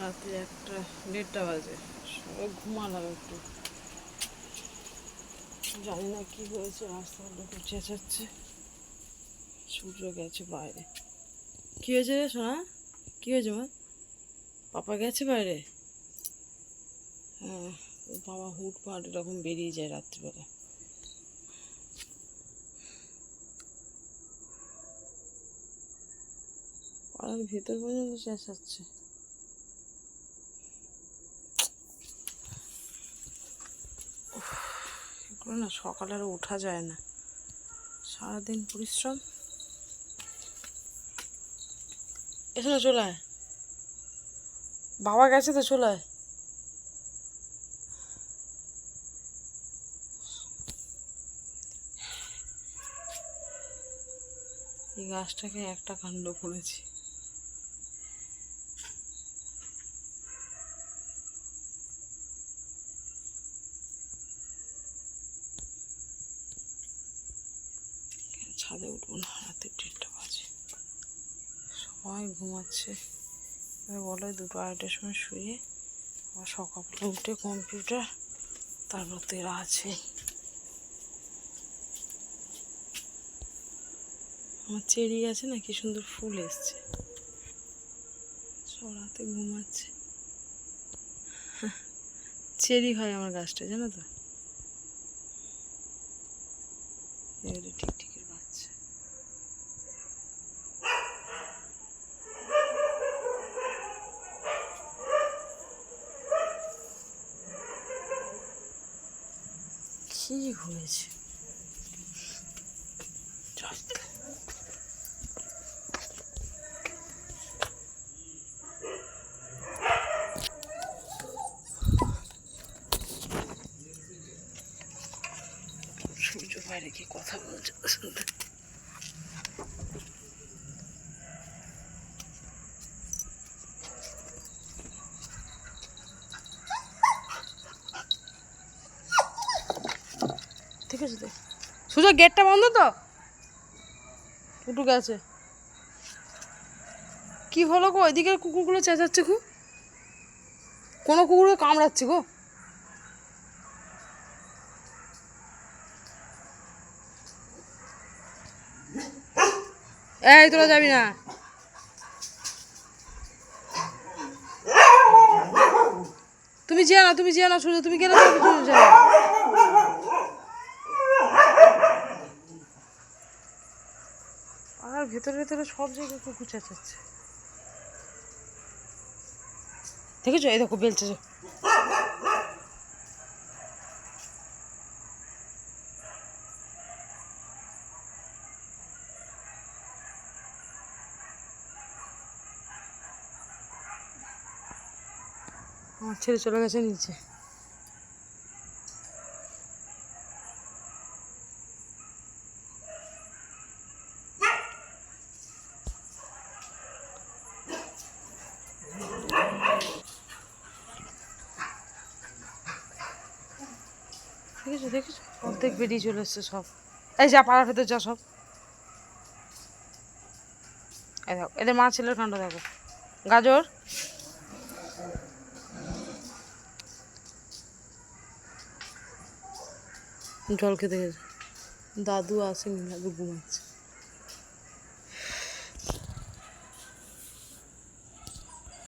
রাত্রি একটা দেড়টা বাজে। সবাই ঘুমালাম একটু। জানি না কি হয়েছে, রাস্তার লোক চেঁচাচ্ছে। সূর্য গেছে বাইরে। কি হয়েছে রে সোনা? কি হয়েছে মা? পাপা গেছে বাইরে? হ্যাঁ বাবা হুট পাট এরকম বেরিয়ে যায় রাত্রিবেলা। পাড়ার ভেতর পর্যন্ত চেঁচাচ্ছে। এগুলো না, সকালে আর ওঠা যায় না। সারাদিন পরিশ্রম। এসো না চলে আয়। বাবা গেছে তো, চলে আয়। এই গাছটাকে একটা কাণ্ড করেছি। ছাদে উঠবো না, রাতে দেড়টা বাজে। সবাই ঘুমাচ্ছে। বলে দুটো আড়াইটার সময় শুয়ে আবার সকালে উঠে কম্পিউটার, তারপর তো এরা আছে। আমার চেরি আছে না কি সুন্দর ফুল এসছে। সব রাতে ঘুমাচ্ছে। চেরি হয় আমার গাছটা, জানো তো? ঠিক টিকটিকির কি হয়েছে। সূর্য বাইরে কি কথা বলছে আছে তো সুযোগ গেটটা বন্ধ তো? টুটু গেছে কি হলো গো? ওইদিকের কুকুরগুলো চেঁচাচ্ছে খুব। কোনো কুকুরকে কামড়াচ্ছে গো। এই, তোরা যাবি না? তুমি যেও না, তুমি যেও না সূর্য তুমি গেলে তুমি যাও আর ভেতরে ভেতরে সব জায়গায় কুকুর চেঁচাচ্ছে। দেখেছ? এই দেখো, বেলছে যে। আমার ছেলে চলে গেছে নিচে। দেখেছ দেখেছ অর্ধেক বেরিয়ে চলে এসছে সব। এই যা, পাড়ার ভেতর যা সব। এই এদের মা ছেলের কাণ্ড দেখো। গাজর। জল খেতে গেছে দাদু আসেনি, দাদু ঘুমাচ্ছে।